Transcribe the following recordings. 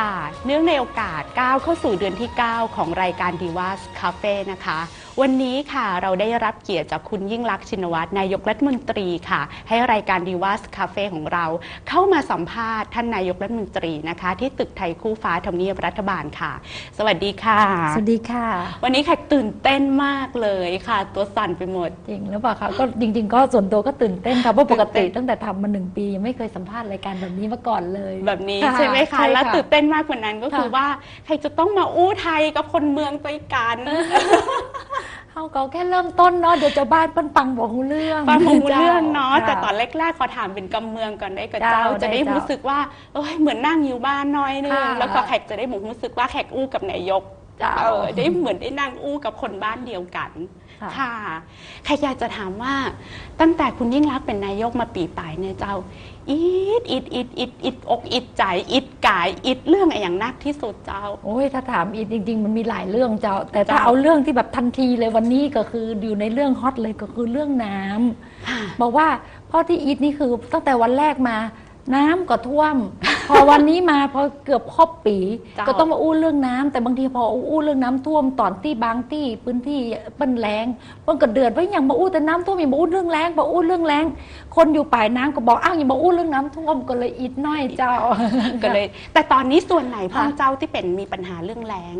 ค่ะ เนื่องในโอกาสก้าวเข้าสู่เดือนที่ 9 ของรายการ d ีว a สคาเฟ่นะคะวันนี้ค่ะเราได้รับเกียรติจากคุณยิ่งลักษณ์ชินวัตรนายกรัฐมนตรีค่ะ ให้รายการ d ีว a สคาเฟ่ของเรา เข้ามาสัมภาษณ์ท่านนายกรัฐมนตรีนะคะ ที่ตึกไทยคู่ฟ้าทำเนียบรัฐบาลค่ะ สวัสดีค่ะ สวัสดีค่ะ วันนี้แขกตื่นเต้นมากเลยค่ะ ตัวสั่นไปหมด จริงหรือเปล่าคะก็จริง ๆ ก็ส่วนตัวก็ตื่นเต้นค่ะเพราะปกติตื่นเต้นตั้งแต่ทำมาหนึ่งปียังไม่เคยสัมภาษณ์รายการแบบนี้มาก่อนเลยแบบนี้ค่ะใช่ไหมคะใช่ค่ะและตื่นเต้นมากกว่านั้นก็คือค่ะว่าใครจะต้องมาอู้ไทยกับคนเมืองด้วยกัน เขาก็แค่เริ่มต้นเนาะเดี๋ยวเจะบ้านปั้นปังบอกหูเรื่องฟังหูเรื่องเนาะจ้แต่ตอนแรกๆขอถามเป็นกำเมืองก่อนได้กับเจ้าเจ้าจะได้ได้เจ้ารู้สึกว่าเอ้ยเหมือนนั่งอยู่บ้านน้อยนึงค่ะแล้วก็แขกจะได้หมูรู้สึกว่าแขกอู้กับนายกเจ้าเออได้เหมือนได้นั่งอู้กับคนบ้านเดียวกัน ค่ะค่ะแขกอยากจะถามว่าตั้งแต่คุณยิ่งรักษณ์เป็นนายกมาปีปลายเนี่ยเจ้าอิดอิดอิดอิดอิดอกอิดใจอิดกายอิดเรื่องอะไรอย่างนักที่สุดเจ้า โอ้ยถ้าถามอีกจริง ๆ มันมีหลายเรื่องเจ้า แต่ถ้าเจ้าเอาเรื่องที่แบบทันทีเลยวันนี้ก็คืออยู่ในเรื่องฮอตเลยก็คือเรื่องน้ำค่ะบอกว่าพ่อที่อีทนี่คือตั้งแต่วันแรกมาน้ำก็ท่วม พอวันนี้มาพอเกือบครบปี เจ้า ก็ต้องมาอู้เรื่องน้ำแต่บางทีพออู้เรื่องน้ำท่วมตอนที่บางที่พื้นที่เปิ้นแรงเปิ้นก็เดือดไว้อย่างมาอู้แต่น้ำท่วมอย่ามาอู้เรื่องแรงมาอู้เรื่องแรงคนอยู่ปลายน้ำก็บอกอ้าวอย่ามาอู้เรื่องน้ำท่วมก็เลยอีทน้อยเจ้า ก็เลย แต่ตอนนี้ส่วนไหนพ่อค่ะ เจ้าที่เป็นมีปัญหาเรื่องแรง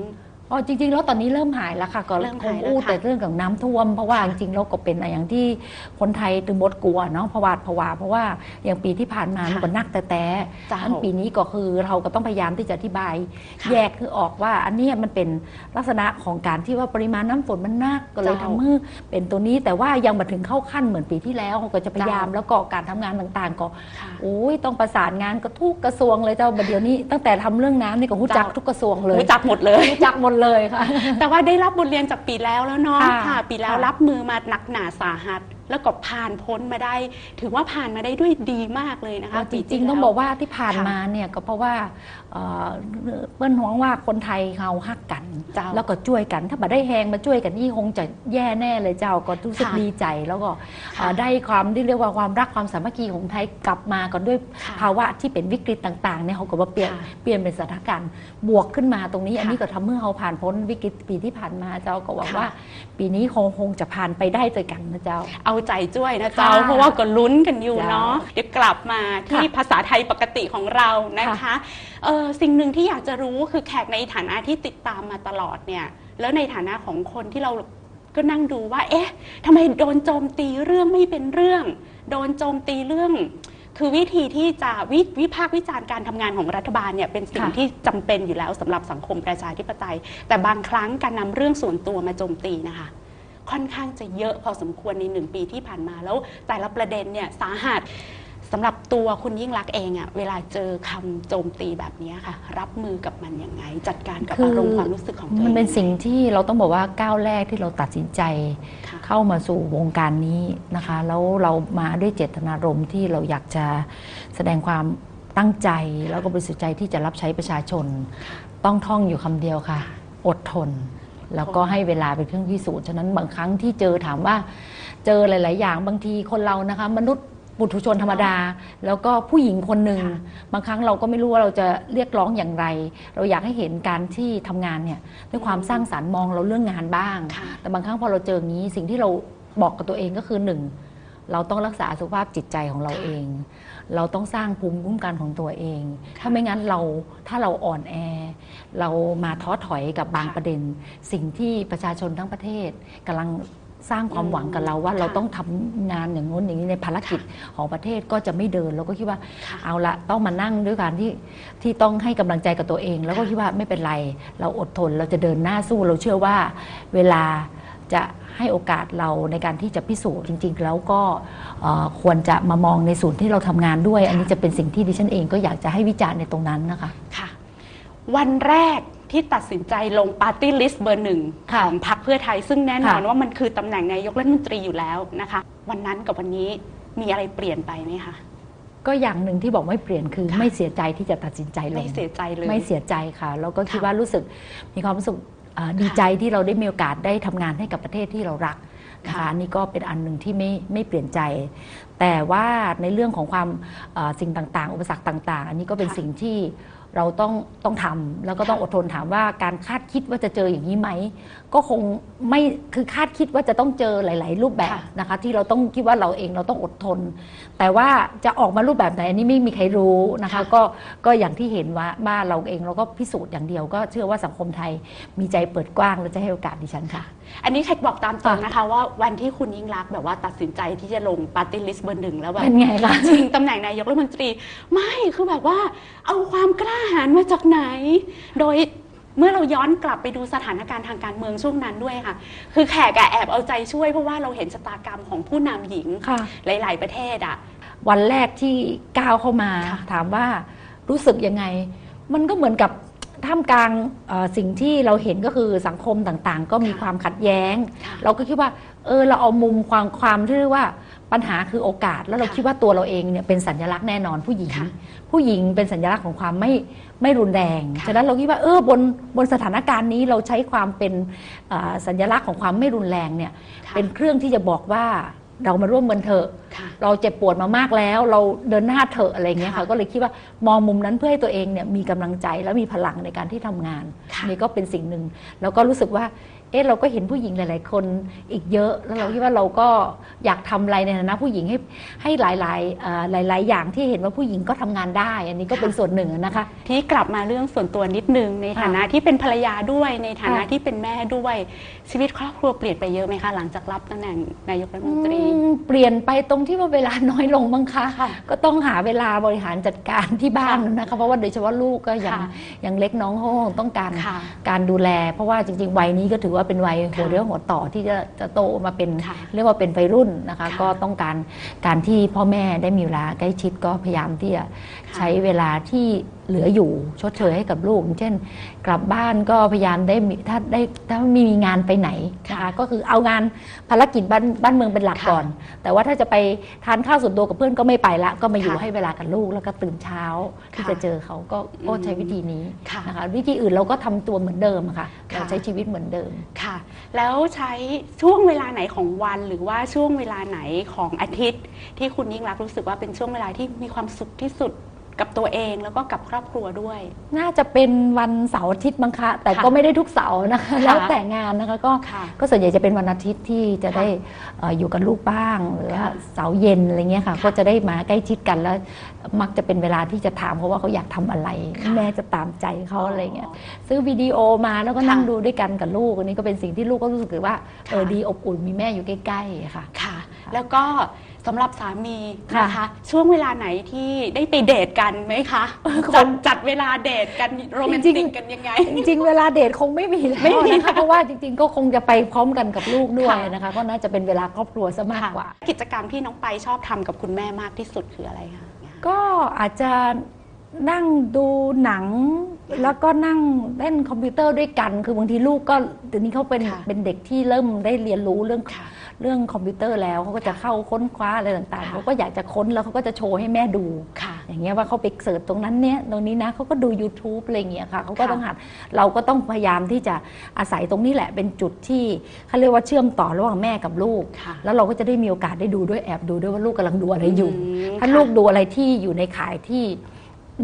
อ๋อจริงๆ แล้วตอนนี้เริ่มหายแล้วค่ะก็เริ่มคหางยแล้วอู้ค่ะ แต่เรื่องของน้ำท่วม เพราะว่าจริงๆแล้วก็เป็นอย่างที่คนไทยตื่นบดกลัวเนาะเพราะว่าเพราะว่าเพราะว่าอย่างปีที่ผ่านมามันก็นักแต่แต่เจ้าอันปีนี้ก็คือเราก็ต้องพยายามที่จะอธิบาย ค่ะแยกคือออกว่าอันเนี้ยมันเป็นลักษณะของการที่ว่าปริมาณน้ำฝนมันนักก็เลยเจ้าทำให้เป็นตัวนี้แต่ว่ายังมาถึงเข้าขั้นเหมือนปีที่แล้วเราก็จะพยายามแล้วก็การทำงานต่างๆก็ ค่ะ โอ้ยต้องประสานงานกับทุกกระทรวงเลยเจ้าบัดเดี๋ยวนี้ตั้งแต่ทำเรื่องน้ำนี่ก็รู้จักเจ้า ทุกกระทรวงเลย รู้จักหมดเลย รู้จักหมดเลยค่ะ แต่ว่าได้รับบทเรียนจากปีแล้วแล้วเนาะค่ะค่ะปีแล้วค่ะรับมือมาหนักหนาสาหัส แล้วก็ผ่านพ้นมาได้ ถือว่าผ่านมาได้ด้วยดีมากเลยนะคะเอาจปีริที่งๆต้องแล้วบอกว่าที่ผ่านค่ะมาเนี่ยก็เพราะว่าเอ่อเปิ้นหวงว่าคนไทยเราฮักกันเจ้าแล้วก็ช่วยกัน ถ้าบัได้แหงมาช่วยกันนี่คงจะแย่แน่เลยเจ้าก็รู้สึกค่ะดีใจ แล้วก็ค่ะเอ่อได้ความที่เรียกว่าความรักความสามัคคีของไทยกลับมากันด้วยค่ะภาวะที่เป็นวิกฤตต่างๆเนี่ยเขาก็มาเปลี่ยนค่ะเปลี่ยนเป็นสถานการณ์บวกขึ้นมาตรงนี้ อันนี้ค่ะก็ทำให้เราผ่านพ้นวิกฤตปีที่ผ่านมาเจ้าก็หวังค่ะว่า ปีนี้คงคงจะผ่านไปได้ด้วยกันนะเจ้าเอาใจช่วยนะเจ้า ค่ะเพราะว่าก็ลุ้นกันอยู่เจ้าเนาะเดี๋ยวกลับมาที่ค่ะภาษาไทยปกติของเรานะคะค่ะเออสิ่งหนึ่งที่อยากจะรู้คือแขกในฐานะที่ติดตามมาตลอดเนี่ย แล้วในฐานะของคนที่เราก็นั่งดูว่า เอ๊ะทำไมโดนโจมตีเรื่องไม่เป็นเรื่อง โดนโจมตีเรื่อง คือวิธีที่จะวิวิพากษ์วิจารณ์การทำงานของรัฐบาลเนี่ยเป็นสิ่งค่ะ ที่จำเป็นอยู่แล้วสำหรับสังคมประชาธิปไตย แต่บางครั้งการนำเรื่องส่วนตัวมาโจมตีนะคะ ค่อนข้างจะเยอะพอสมควรในหนึ่งปีที่ผ่านมาแล้ว แต่ละประเด็นเนี่ยสาหัสสำหรับตัวคุณยิ่งรักษณ์เองอะเวลาเจอคำโจมตีแบบนี้ค่ะ รับมือกับมันยังไง จัดการกับคืออารมณ์ความรู้สึกของตัวเองมันเป็นสิ่งที่เราต้องบอกว่าก้าวแรกที่เราตัดสินใจค่ะเข้ามาสู่วงการนี้นะคะ แล้วเรามาด้วยเจตนารมณ์ที่เราอยากจะแสดงความตั้งใจ แล้วก็บริสุทธิ์ใจที่จะรับใช้ประชาชน ต้องท่องอยู่คำเดียวค่ะ อดทน แล้วก็ให้เวลาเป็นเครื่องพิสูจน์ฉะนั้นบางครั้งที่เจอถามว่า เจอหลาย ๆ อย่างบางทีคนเรานะคะ มนุษย์ปุถุชนธรรมดา แล้วก็ผู้หญิงคนหนึ่งค่ะบางครั้งเราก็ไม่รู้ว่าเราจะเรียกร้องอย่างไร เราอยากให้เห็นการที่ทำงานเนี่ยด้วยความสร้างสารรค์มองเราเรื่องงานบ้างค่ะแต่บางครั้งพอเราเจออย่างนี้สิ่งที่เราบอกกับตัวเองก็คือหนึ่ง เราต้องรักษาสุขภาพจิตใจของเราเอง เราต้องสร้างภูมิคุ้มกันของตัวเอง ถ้าไม่งั้นเราถ้าเราอ่อนแอ เรามาท้อถอยกับบางค่ะประเด็น สิ่งที่ประชาชนทั้งประเทศกำลังสร้างความหวังกับเราว่าค่ะเราต้องทำงานอย่างนู้นอย่างนี้ในภารกิจของประเทศก็จะไม่เดินเราก็คิดว่าค่ะเอาละต้องมานั่งด้วยการที่ที่ต้องให้กำลังใจกับตัวเอง แล้วก็ค่ะคิดว่าไม่เป็นไร เราอดทนเราจะเดินหน้าสู้เราเชื่อว่าเวลา จะให้โอกาสเราในการที่จะพิสูจน์จริง ๆ แล้วก็เอ่อควรจะมามองในส่วนที่เราทำงานด้วย อันนี้จะเป็นสิ่งที่ดิฉันเองก็อยากจะให้วิจารณ์ในตรงนั้นนะคะ ค่ะ วันแรกที่ตัดสินใจลงปาร์ตี้ลิสต์เบอร์หนึ่งขค่ะองพรรคเพื่อไทย ซึ่งแน่นอนค่ะ ว่ามันคือตำแหน่งนายกรัฐมนตรีอยู่แล้วนะคะ วันนั้นกับวันนี้มีอะไรเปลี่ยนไปไหมคะ ก็อย่างหนึ่งที่บอกไม่เปลี่ยนคือ ค่ะ ไม่เสียใจที่จะตัดสินใจลไม่งเสียใจเลย ไม่เสียใจค่ะแล้วก็คิดค่ะว่ารู้สึกมีความรู้สึกเอ่อ ดีใจที่เราได้มีโอกาสได้ทำงานให้กับประเทศที่เรารักนะคะค่ะอันนี่ก็เป็นอันหนึ่งที่ไม่ไม่เปลี่ยนใจ แต่ว่าในเรื่องของความเอ่อสิ่งต่างๆ อุปสรรคต่าง ๆ อันนี้ก็เป็นค่ะสิ่งที่ เราต้องต้องทำแล้วก็ต้องอดทนถามว่าการคาดคิดว่าจะเจออย่างนี้ไหม ก็คงไม่คือคาดคิดว่าจะต้องเจอหลาย ๆ รูปแบบค่ะนะคะ ที่เราต้องคิดว่าเราเองเราต้องอดทน แต่ว่าจะออกมารูปแบบไหนอันนี้ไม่มีใครรู้นะคะค่ะก็ก็อย่างที่เห็นว่าบ้านเราเองเราก็พิสูจน์อย่างเดียว ก็เชื่อว่าสังคมไทยมีใจเปิดกว้างและจะให้โอกาสดิฉันค่ะ อันนี้แขกบอกตามตรงนะคะ ว่าวันที่คุณยิ่งรักษณ์แบบว่าตัดสินใจที่จะลงปาร์ตี้ลิสต์เบอร์หนึ่งแล้วแบบเป็นไงล่ะ ชิงตำแหน่งนายกรัฐมนตรี ไม่คือแบบว่า เอาความกล้าหาญมาจากไหน โดยเมื่อเราย้อนกลับไปดูสถานการณ์ทางการเมืองช่วงนั้นด้วยค่ะ คือแขกอะแอบเอาใจช่วยเพราะว่าเราเห็นชะตากรรมของผู้นำหญิงค่ะ หลาย ๆ ประเทศอะ วันแรกที่ก้าวเข้ามา ค่ะถามว่ารู้สึกยังไง มันก็เหมือนกับ ท่ามกลางเอ่อสิ่งที่เราเห็นก็คือสังคมต่างๆ ก็มีค่ะความขัดแย้งค่ะเราก็คิดว่าเออเราเอามุมความความที่เรียกว่าปัญหาคือโอกาส แล้วเราค่ะคิดว่าตัวเราเองเนี่ยเป็นสัญลักษณ์แน่นอนผู้หญิงค่ะผู้หญิงเป็นสัญลักษณ์ของความไม่ไม่รุนแรงค่ะฉะนั้นเราคิดว่าเออบนบนสถานการณ์นี้เราใช้ความเป็นเอ่อสัญลักษณ์ของความไม่รุนแรงเนี่ยค่ะเป็นเครื่องที่จะบอกว่าเรามาร่วมกันเถอะค่ะ เราเจ็บปวดมามากแล้ว เราเดินหน้าเถอะอะไรเงี้ยค่ะค่ะก็เลยคิดว่ามองมุมนั้นเพื่อให้ตัวเองเนี่ยมีกำลังใจและมีพลังในการที่ทำงานค่ะนี่ก็เป็นสิ่งหนึ่งแล้วก็รู้สึกว่าเอ๊ะเราก็เห็นผู้หญิงหลาย ๆ คนอีกเยอะ แล้วเราค่ะคิดว่าเราก็อยากทำอะไรในฐานะผู้หญิงให้ให้หลายๆเอ่อหลาย ๆ อย่างที่เห็นว่าผู้หญิงก็ทำงานได้ อันนี้ก็เป็นส่วนหนึ่งนะคะที่กลับมาเรื่องส่วนตัวนิดนึงในค่ะฐานะที่เป็นภรรยาด้วยในฐานะค่ะที่เป็นแม่ด้วยชีวิตครอบครัวเปลี่ยนไปเยอะไหมคะหลังจากรับตำแหน่งนายกรัฐมนตรีอืมเปลี่ยนไปตรงที่ว่าเวลาน้อยลงบ้างคะค่ะ ก็ต้องหาเวลาบริหารจัดการที่บ้านค่ะนะคะเพราะว่าโดยเฉพาะลูกก็ยังค่ะยังเล็กน้องเขาคงต้องการค่ะการดูแล เพราะว่าจริงๆวัยนี้ก็ถือว่าเป็นวัยหัวค่ะเรี่ยวหัวต่อที่จะจะโตมาเป็นค่ะเรียกว่าเป็นวัยรุ่นนะคะ ค่ะ ก็ต้องการการที่พ่อแม่ได้มีเวลาใกล้ชิดก็พยายามที่จะค่ะ ใช้เวลาที่เหลืออยู่ชดเชยให้กับลูกอย่างเช่น กลับบ้านก็พยายามได้มีถ้าได้ถ้าไม่มีงานไปไหนนะคะก็คือเอางานภารกิจบ้านบ้านเมืองเป็นหลักค่ะก่อน แต่ว่าถ้าจะไปทานข้าวส่วนตัวกับเพื่อนก็ไม่ไปละก็มาอยู่ค่ะให้เวลากับลูกแล้วก็ตื่นเช้าที่ค่ะจะเจอเขาก็ก็อืมใช้วิธีนี้ค่ะนะคะวิธีอื่นเราก็ทำตัวเหมือนเดิมอะค่ะค่ะเราใช้ชีวิตเหมือนเดิมค่ะ แล้วใช้ช่วงเวลาไหนของวัน หรือว่าช่วงเวลาไหนของอาทิตย์ ที่คุณยิ่งรักษณ์รู้สึกว่าเป็นช่วงเวลาที่มีความสุขที่สุด กับตัวเองแล้วก็กับครอบครัวด้วย น่าจะเป็นวันเสาร์อาทิตย์มั้งคะ แต่ค่ะก็ไม่ได้ทุกเสาร์นะคะค่ะแล้วแต่งานนะคะก็ค่ะก็ส่วนใหญ่จะเป็นวันอาทิตย์ที่จะค่ะได้เอ่ออยู่กับลูกบ้าง หรือว่าค่ะเสาร์เย็นอะไรเงี้ยค่ะ ค่ะก็จะได้มาใกล้ชิดกันแล้ว มักจะเป็นเวลาที่จะถามเขาว่าเขาอยากทำอะไร ค่ะ แม่จะตามใจเขาอะไรเงี้ย ซื้อวิดีโอมาแล้วก็ค่ะนั่งดูด้วยกันกับลูกอันนี้ก็เป็นสิ่งที่ลูกก็รู้สึกว่าเออค่ะ ดีอบอุ่นมีแม่อยู่ใกล้ๆค่ะ ค่ะ แล้วก็ สำหรับสามีนะค่ะคะ ช่วงเวลาไหนที่ได้ไปเดทกันไหมคะคงจัดจัดเวลาเดทกันโรแมนจริติกงๆ กันยังไง จริงๆ เวลาเดทคงไม่มีแล้วไม่มีนะคะเพราะว่าจริงๆ ก็คงจะไปพร้อมกันกับลูกด้วยค่ะ นะคะ ก็น่าจะเป็นเวลาครอบครัวซะมากกว่า กิจกรรมที่น้องไปชอบทำกับคุณแม่มากที่สุดคืออะไรคะก็อาจจะนั่งดูหนัง แล้วก็นั่งเล่นคอมพิวเตอร์ด้วยกัน คือบางทีลูกก็เดี๋ยวนี้เขาเป็นค่ะเป็นเด็กที่เริ่มได้เรียนรู้เรื่อง ค่ะ เรื่องคอมพิวเตอร์แล้วเขาก็จะเข้าค้นคว้าอะไรต่างๆค่ะเขาก็อยากจะค้นแล้วเขาก็จะโชว์ให้แม่ดูค่ะอย่างเงี้ยว่าเขาไปเสิร์ชตรงนั้นเนี้ยตรงนี้นะเขาก็ดู YouTube อะไรอย่างเงี้ยค่ะเขาก็ค่ะต้องหัดเราก็ต้องพยายามที่จะอาศัยตรงนี้แหละเป็นจุดที่เขาเรียกว่าเชื่อมต่อระหว่างแม่กับลูกค่ะแล้วเราก็จะได้มีโอกาสได้ดูด้วยแอบดูด้วยว่าลูกกำลังดูอะไรอยู่มถ้าค่ะลูกดูอะไรที่อยู่ในข่ายที่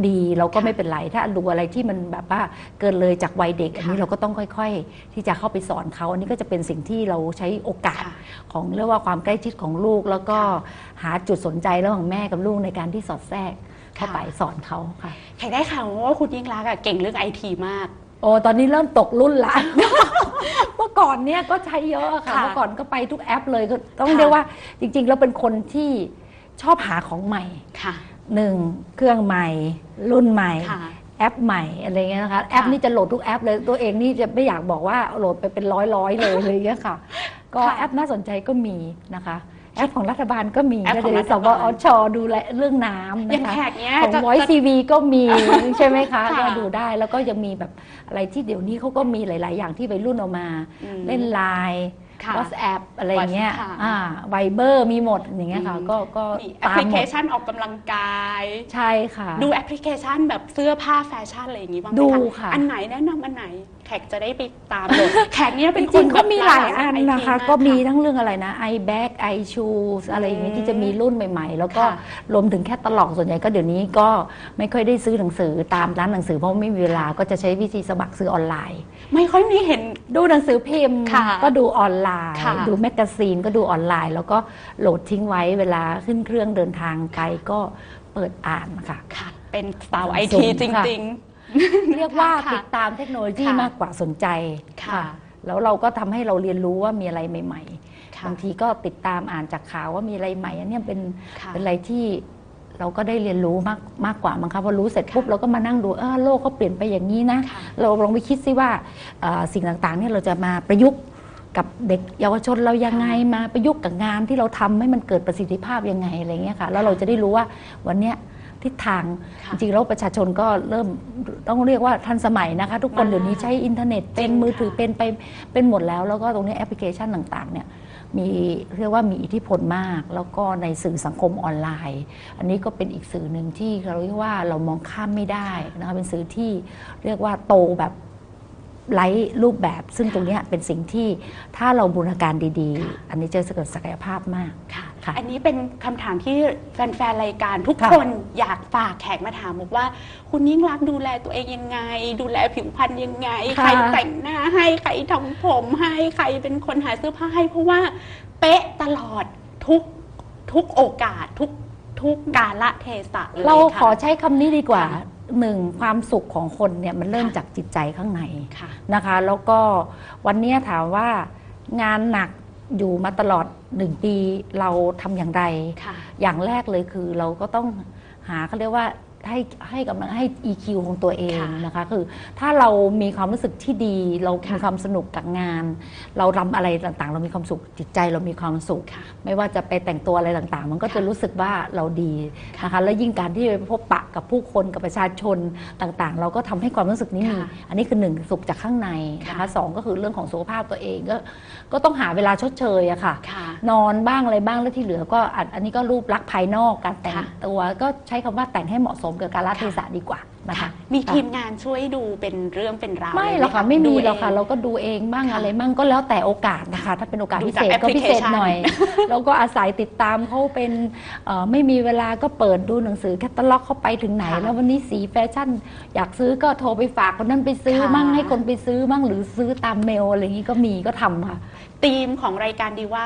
ดีเราก็ค่ะไม่เป็นไร ถ้าดูอะไรที่มันแบบว่าเกินเลยจากวัยเด็ก อันนี้ค่ะเราก็ต้องค่อย ๆ ที่จะเข้าไปสอนเขาอันนี้ก็จะเป็นสิ่งที่เราใช้โอกาสค่ะของเรียกว่าความใกล้ชิดของลูก แล้วก็ค่หาจุดสนใจระหว่างแม่กับลูกในการที่สอดแทรกเข้าค่ะไปสอนเขาค่ะใครได้ข่าวว่าคุณยิ่งรักษณ์อะเก่งเรื่องไอทีมากโอ้ตอนนี้เริ่มตกรุ่นละเมื่อก่อนเนี่ยก็ใช้เยอะค่ะค่ะเมื่อก่อนก็ไปทุกแอปเลยก็ต้องค่ะเรียกว่าจริงๆ แล้วเป็นคนที่ชอบหาของใหม่ค่ะ หนึ่งเครื่องใหม่ รุ่นใหม่ ค่ะ แอปใหม่อะไรเงี้ยนะคะแอปค่ะนี่จะโหลดทุกแอปเลยตัวเองนี่จะไม่อยากบอกว่าโหลดไปเป็นร้อยร้อยๆเลยอะไรเงี้ยค่ะ ก็ค่ะแอปน่าสนใจก็มีนะคะ แอปของรัฐบาลก็มีแอปของก็รัจะฐสบาลวอชดูแลเรื่องน้ำอย่างนะคะ แขกเนี้ยของ จะ Voice จะ TV ก็มี ใช่ไหมคะ ค่ะ ก็ดูได้แล้วก็ยังมีแบบอะไรที่เดี๋ยวนี้เขาก็มีหลาย ๆ อย่างที่วัยรุ่นเอามา อืม เล่นไลน์ค่ะ WhatsApp อะไรเงี้ยค่ะอ่าไวเบอร์มีหมดอย่างเงี้ยค่ะอืมก็ก็มีแอปตาพมลิหเคมดชันออกกำลังกาย ใช่ค่ะ ดูแอปพลิเคชันแบบเสื้อผ้าแฟชั่นอะไรอย่างงี้บ้างไหมดูคะค่ะ อันไหนแนะนำอันไหนแขกจะได้ไปตามเลยแขกเนี่ยจเป็นครินงๆก็มีหลายอันแบบนะคะ IT ก็มีากทั้งเรื่องอะไรนะ i bag i shoes อะไรอย่างนี้อืมที่จะมีรุ่นใหม่ ๆ แล้วก็ค่ะรวมถึงแค่ตลอกส่วนใหญ่ก็เดี๋ยวนี้ก็ไม่ค่อยได้ซื้อหนังสือตามร้านหนังสือเพราะไม่มีเวลาก็จะใช้วิธีสมัครซื้อออนไลน์ ไม่ค่อยมีเห็นดูหนังสือพิมพ์ ค่ะก็ดูออนไลน์ ค่ะ ดูแมกกาซีนก็ดูออนไลน์ แล้วก็โหลดทิ้งไว้เวลาขึ้นเครื่องเดินทางไปก็เปิดอ่านค่ะ ค่ะ เป็นสาวไอสูทีงจค่ะริงเรียกว่าค่ะติดตามเทคโนโลยีค่ะมากกว่าสนใจค่ะ แล้วเราก็ทำให้เราเรียนรู้ว่ามีอะไรใหม่ๆๆค่ะ บางทีก็ติดตามอ่านจากข่าวว่ามีอะไรใหม่อันเนี้ยเป็นค่ะ เป็นอะไรที่ เราก็ได้เรียนรู้มากมากกว่ามั้งคะพอรู้เสร็จปุ๊บเราก็มานั่งดูเออโลกเขาเปลี่ยนไปอย่างนี้นะค่ะเราลองไปคิดซิว่าเอ่อสิ่งต่างๆเนี่ยเราจะมาประยุกต์กับเด็กเยาวชนเรายังไงมาประยุกต์กับงานที่เราทำให้มันเกิดประสิทธิภาพยังไงอะไรเงี้ยค่ะแล้วเราจะได้รู้ว่าวันเนี้ยทิศทางค่ะจริงๆแล้วประชาชนก็เริ่มต้องเรียกว่าทันสมัยนะคะ ทุกคนมากเดี๋ยวนี้ใช้อินเทอร์เน็ตเป็จนริงมือถือค่ะเป็นไปเป็นหมดแล้ว แล้วก็ตรงนี้แอปพลิเคชันต่างๆเนี่ย มีเรียกว่ามีอิทธิพลมาก แล้วก็ในสื่อสังคมออนไลน์ อันนี้ก็เป็นอีกสื่อหนึ่งที่เราเรียกว่าเรามองข้ามไม่ได้นะคะเป็นสื่อที่เรียกว่าโตแบบ ไร้รูปแบบ ซึ่งตรงเนี้ยเป็นสิ่งที่ถ้าเราบูรณาการดีๆ อันนี้จะเกิดศักยภาพมากค่ะค่ะอันนี้เป็นคำถามที่แฟนๆรายการทุกค่ะคนอยากฝากแขกมาถามบอกว่า คุณยิ่งรักษณ์ดูแลตัวเองยังไง ดูแลผิวพรรณยังไง ใครแต่งหน้าให้ใครทำผมให้ใครเป็นคนหาเสื้อผ้าให้ เพราะว่าเป๊ะตลอดทุกทุกโอกาสทุกทุกกาละเทศะเลยเราค่ะขอใช้คำนี้ดีกว่าค่ะ หนึ่งความสุขของคนเนี่ยมันเริ่มค่ะจากจิตใจข้างในค่ะ นะคะ แล้วก็วันนี้ถามว่างานหนักอยู่มาตลอดหนึ่งปีเราทำอย่างไร ค่ะ อย่างแรกเลยคือเราก็ต้องหาเขาเรียกว่า ให้ให้กำลังให้ EQ ของตัวเองค่ะนะคะ คือถ้าเรามีความรู้สึกที่ดี เราค่ะมีความสนุกกับงาน เราทำอะไรต่างๆ เรามีความสุขจิตใจเรามีความสุข ค่ะไม่ว่าจะไปแต่งตัวอะไรต่างๆ มันก็จะค่ะรู้สึกว่าเราดีนะคะแล้วยิ่งการที่ไปพบปะกับผู้คนกับประชาชนต่างๆ เราก็ทำให้ความรู้สึกนี้มีค่ะอันนี้คือหนึ่งสุขจากข้างในนะค่ะคะสองก็คือเรื่องของสุขภาพตัวเองก็ก็ต้องหาเวลาชดเชยอะค่ะ ค่ะ นอนบ้างอะไรบ้างแล้วที่เหลือก็อันอันนี้ก็รูปลักษณ์ภายนอกการแต่งค่ะ ตัวก็ใช้คำว่าแต่งให้เหมาะสมกับการละเทศะดีกว่านะคะค่ะมีทีมงานช่วยดูเป็นเรื่องเป็นราวไม่เลยหรอกค่ะไม่มีดูหรอกค่ะเงเราก็ดูเองบ้างค่ะอะไรบ้างก็แล้วแต่โอกาสนะคะ ถ้าเป็นโอกาสดูพิจากเศษก็พิเศษแอปพลิเคชันหน่อยแล้วก็อาศัยติดตามเขาเป็นเอ่อไม่มีเวลาก็เปิดดูหนังสือแคตตาล็อกเข้าไปถึงไหนค่ะแล้ววันนี้สีแฟชั่น อยากซื้อก็โทรไปฝากคนนั้นไปซื้อค่ะมั่งให้คนไปซื้อมั่งหรือซื้อตามเมลอะไรอย่างนี้ก็มีก็ทำค่ะธีมของรายการดีว่า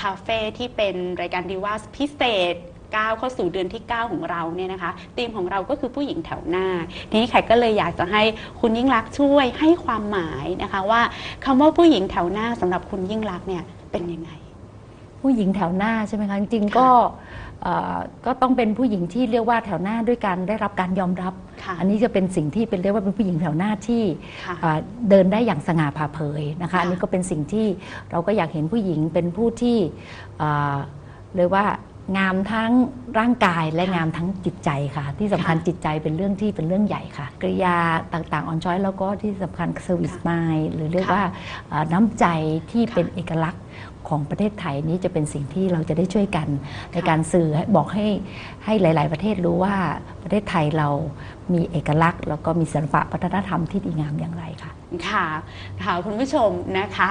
คาเฟ่ที่เป็นรายการดีว่าพิเศษ ก้าวเข้าสู่เดือนที่ 9 ของเราเนี่ยนะคะธีมของเราก็คือผู้หญิงแถวหน้า ทีนี้แขกก็เลยอยากจะให้คุณยิ่งรักษณ์ช่วยให้ความหมายนะคะว่าคำว่าผู้หญิงแถวหน้าสำหรับคุณยิ่งรักษณ์เนี่ยเป็นยังไง ผู้หญิงแถวหน้าใช่ไหมคะจริงๆค่ะก็เอ่อก็ต้องเป็นผู้หญิงที่เรียกว่าแถวหน้าด้วยการได้รับการยอมรับค่ะอันนี้จะเป็นสิ่งที่เป็นเรียกว่าเป็นผู้หญิงแถวหน้าที่ค่ะเอ่อเดินได้อย่างสง่าผ่าเผยนะคะค่ะอันนี้ก็เป็นสิ่งที่เราก็อยากเห็นผู้หญิงเป็นผู้ที่เอ่อเรียกว่า งามทั้งร่างกายและงามทั้งจิตใจค่ะ ที่สำคัญจิตใจเป็นเรื่องที่เป็นเรื่องใหญ่ค่ะกริยาต่างๆออนช้อยแล้วก็ที่สำคัญเซอร์วิสมายหรือเรียกว่าเอ่อน้ำใจที่เป็นเอกลักษณ์ ของประเทศไทยนี้จะเป็นสิ่งที่เราจะได้ช่วยกันในการสื่อให้บอกให้ให้หลาย ๆ ประเทศรู้ว่าประเทศไทยเรามีเอกลักษณ์ แล้วก็มีศิลปะวัฒนธรรมที่ดีงามอย่างไรค่ะค่ะค่ะคุณผู้ชมนะคะ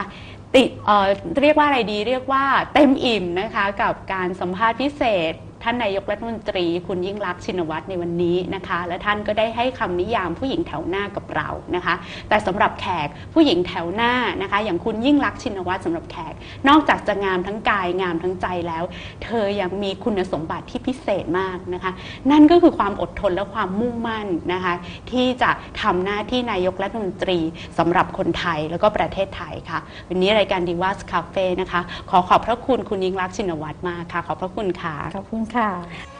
ติดเอ่อเรียกว่าอะไรดีเรียกว่าเต็มอิ่มนะคะกับการสัมภาษณ์พิเศษ ท่านนายกรัฐมนตรี คุณยิ่งรักชินวัตรในวันนี้นะคะ และท่านก็ได้ให้คำนิยามผู้หญิงแถวหน้ากับเรานะคะ แต่สำหรับแขกผู้หญิงแถวหน้านะคะ อย่างคุณยิ่งรักชินวัตรสำหรับแขก นอกจากจะงามทั้งกายงามทั้งใจแล้ว เธอยังมีคุณสมบัติที่พิเศษมากนะคะ นั่นก็คือความอดทนและความมุ่งมั่นนะคะ ที่จะทำหน้าที่นายกรัฐมนตรีสำหรับคนไทยแล้วก็ประเทศไทยค่ะ วันนี้รายการดีว่าสคาเฟ่นะคะ ขอขอบพระคุณคุณยิ่งรักชินวัตรมากค่ะ ขอบพระคุณค่ะขอบคุณค่ะ